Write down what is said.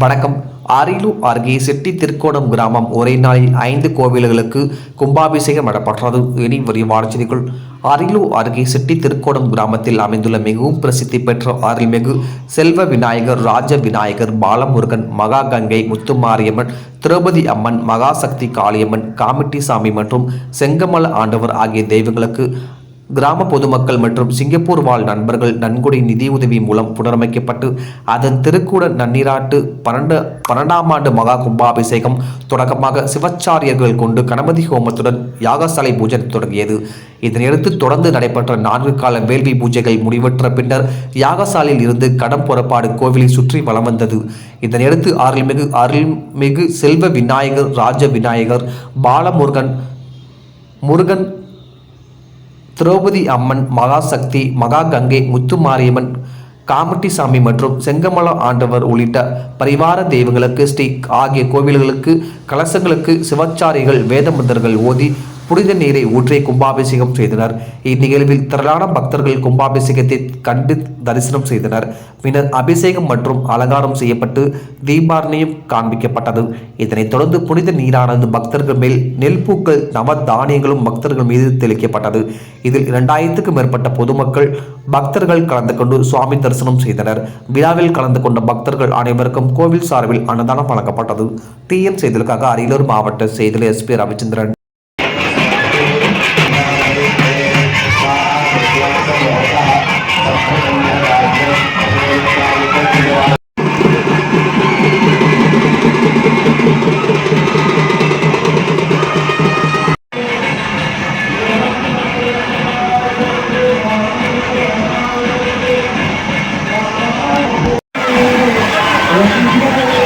வணக்கம் அரியலூர் அருகே செட்டி திருக்கோணம் கிராமம் ஒரே நாளில் ஐந்து கோவில்களுக்கு கும்பாபிஷேகம் நடப்பட்டது இனி விரிவான செய்திகள். அரியலூர் அருகே செட்டி திருக்கோணம் கிராமத்தில் அமைந்துள்ள மிகவும் பிரசித்தி பெற்ற அருள்மிகு செல்வ விநாயகர் ராஜ விநாயகர் பாலமுருகன் மகா கங்கை முத்துமாரியம்மன் திரௌபதி அம்மன் மகாசக்தி காளியம்மன் காமிட்டி சாமி மற்றும் செங்கமல ஆண்டவர் ஆகிய தெய்வங்களுக்கு கிராம பொதுமக்கள் மற்றும் சிங்கப்பூர் வாழ் நண்பர்கள் நன்கொடை நிதியுதவி மூலம் புனரமைக்கப்பட்டு அதன் திருக்கூட நன்னீராட்டு பன்னெண்டு பன்னெண்டாம் ஆண்டு மகா கும்பாபிஷேகம் தொடக்கமாக சிவச்சாரியர்கள் கொண்டு கணபதி ஹோமத்துடன் யாகசாலை பூஜை தொடங்கியது. இதனையடுத்து தொடர்ந்து நடைபெற்ற நான்கு கால வேள்வி பூஜைகள் முடிவற்ற பின்னர் யாகசாலையில் இருந்து கடம் புறப்பாடு கோவிலை சுற்றி வலம் வந்தது. இதனையடுத்து அருள்மிகு அருள்மிகு செல்வ விநாயகர் ராஜ விநாயகர் பாலமுருகன் முருகன் திரௌபதி அம்மன் மகாசக்தி மகா கங்கை முத்துமாரியம்மன் காமட்டிசாமி மற்றும் செங்கமல ஆண்டவர் உள்ளிட்ட பரிவார தெய்வங்களுக்கு ஸ்ரீ ஆகிய கோவில்களுக்கு கலசங்களுக்கு சிவச்சாரிகள் வேதமந்தர்கள் ஓதி புனித நீரை ஊற்றி கும்பாபிஷேகம் செய்தனர். இந்நிகழ்வில் திரளான பக்தர்கள் கும்பாபிஷேகத்தை கண்டு தரிசனம் செய்தனர். பின்னர் அபிஷேகம் மற்றும் அலங்காரம் செய்யப்பட்டு தீபாரணையும் காண்பிக்கப்பட்டது. இதனைத் தொடர்ந்து புனித நீரானது பக்தர்கள் மேல் நெல் பூக்கள் நவ தானியங்களும் பக்தர்கள் மீது தெளிக்கப்பட்டது. இதில் இரண்டாயிரத்துக்கும் மேற்பட்ட பொதுமக்கள் பக்தர்கள் கலந்து கொண்டு சுவாமி தரிசனம் செய்தனர். விழாவில் கலந்து கொண்ட பக்தர்கள் அனைவருக்கும் கோவில் சார்பில் அன்னதானம் வழங்கப்பட்டது. டிஎன் செய்திகளுக்காக அரியலூர் மாவட்ட செய்தியில் எஸ்பி ரவிச்சந்திரன். Yeah.